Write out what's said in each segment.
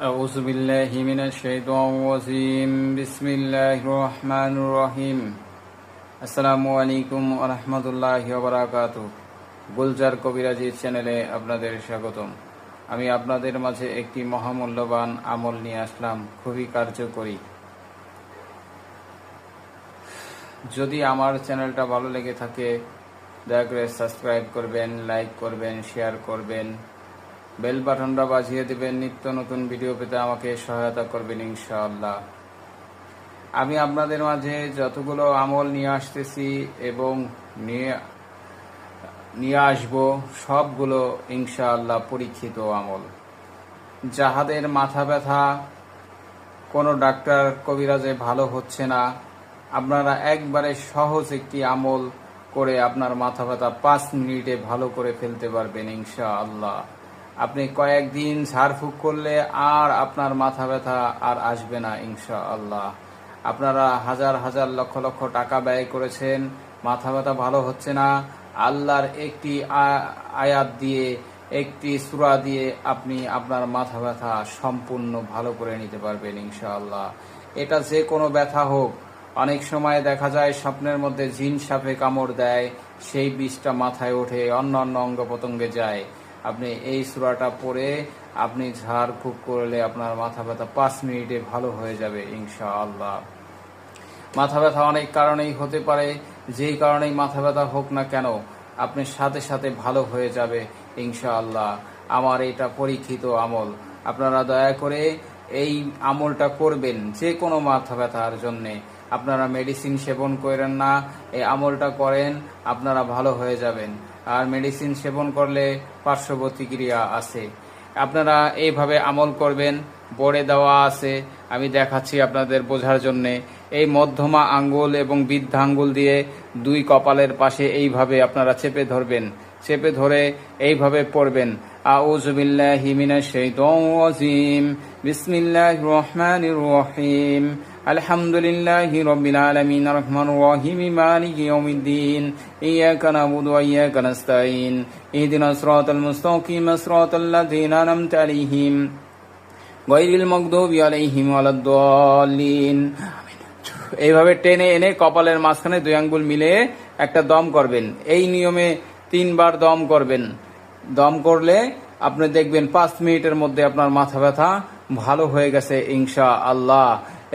أعوذ بالله من الشيطان الرجيم بسم الله الرحمن الرحيم আসসালামু আলাইকুম রহমতুল্লাহ বারাকাত গুলজার কবিরাজির চ্যানেলে আপনাদের স্বাগতম আমি আপনাদের মাঝে একটি মহামূল্যবান আমল নিয়ে আসলাম খুবই কার্যকরী যদি আমার চ্যানেলটা ভালো লেগে থাকে দয়া করে সাবস্ক্রাইব করবেন লাইক করবেন শেয়ার করবেন বেল বাটনটা বাজিয়ে দেবেন, নিত্য নতুন ভিডিও পেতে আমাকে সহায়তা করবেন ইনশাআল্লাহ। আমি আপনাদের মাঝে যতগুলো আমল নিয়ে আসতেছি এবং নিয়ে নিয়ে আসব, সবগুলো ইনশাআল্লাহ পরীক্ষিত আমল। যাহাদের মাথা ব্যথা, কোনো ডাক্তার কবিরাজে ভালো হচ্ছে না, আপনারা একবারে সহজ একটি আমল করে আপনার মাথা ব্যথা পাঁচ মিনিটে ভালো করে ফেলতে পারবেন ইনশাআল্লাহ। আপনি কয়েকদিন ঝাড়ফুঁক করলে আর আপনার মাথা ব্যথা আর আসবে না, ইনশাআল্লাহ। আপনারা হাজার হাজার লক্ষ লক্ষ টাকা ব্যয় করেছেন, মাথা ব্যথা ভালো হচ্ছে না। আল্লাহর একটি আয়াত দিয়ে, একটি সূরা দিয়ে আপনি আপনার মাথা ব্যথা সম্পূর্ণ ভালো করে নিতে পারবেন, ইনশাআল্লাহ। এটা যে কোনো ব্যথা হোক, অনেক সময় দেখা যায় স্বপ্নের মধ্যে জিন সাপে কামড় দেয়, সেই বিষটা মাথায় ওঠে অন্য অন্য অঙ্গ প্রত্যঙ্গে যায়। আপনি এই সুরাটা পড়ে আপনি ঝাড় ঝাড়ফুঁক করলে আপনার মাথা ব্যথা পাঁচ মিনিটে ভালো হয়ে যাবে, ইনশাআল্লাহ। মাথা ব্যথা অনেক কারণেই হতে পারে, যেই কারণেই মাথা ব্যথা হোক না কেন, আপনি সাথে সাথে ভালো হয়ে যাবে, ইনশাআল্লাহ। আমার এটা পরীক্ষিত আমল। আপনারা দয়া করে এই আমলটা করবেন যে কোনো মাথা ব্যথার জন্যে। আপনারা মেডিসিন সেবন করেন না, এই আমলটা করেন, আপনারা ভালো হয়ে যাবেন। আর মেডিসিন সেবন করলে পার্শ্ব প্রতিক্রিয়া আছে। আপনারা এইভাবে আমল করবেন, বড়ে দেওয়া আছে। আমি দেখাচ্ছি আপনাদের বোঝার জন্যে। এই মধ্যমা আঙ্গুল এবং বৃদ্ধা আঙ্গুল দিয়ে দুই কপালের পাশে এইভাবে আপনারা চেপে ধরবেন। চেপে ধরে এইভাবে পড়বেন। আউযু বিল্লাহি মিনাশ শাইতানির রাজিম। বিসমিল্লাহির রহমানির রহিম। আলহামদুলিল্লাহি রাব্বিল আলামিন আর রহমানির রহিম, মালিকি ইয়াউমিদ্দিন ইয়াকা নাবুদু ওয়া ইয়াকা নাস্তাইন ইহদিনাস সিরাতাল মুস্তাকিম, সিরাতাল লাযিনা আনআমতা আলাইহিম, গায়রিল মাগদুবি আলাইহিম ওয়ালাদ-দাল্লিন এইভাবে টেনে এনে কপালের মাঝখানে দুই আঙ্গুল মিলে একটা দম করবেন। এই নিয়মে তিনবার দম করবেন। দম করলে আপনি দেখবেন পাঁচ মিনিটের মধ্যে আপনার মাথা ব্যথা ভালো হয়ে গেছে ইনশা আল্লাহ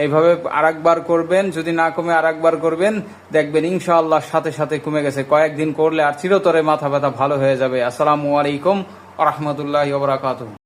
এইভাবে আরেকবার করবেন, যদি না কমে আরেকবার করবেন, দেখবেন ইনশাআল্লাহ সাথে সাথে কমে গেছে। কয়েকদিন করলে আর চিরতরে মাথা ব্যথা ভালো হয়ে যাবে। আসসালামু আলাইকুম রহমতুল্লাহ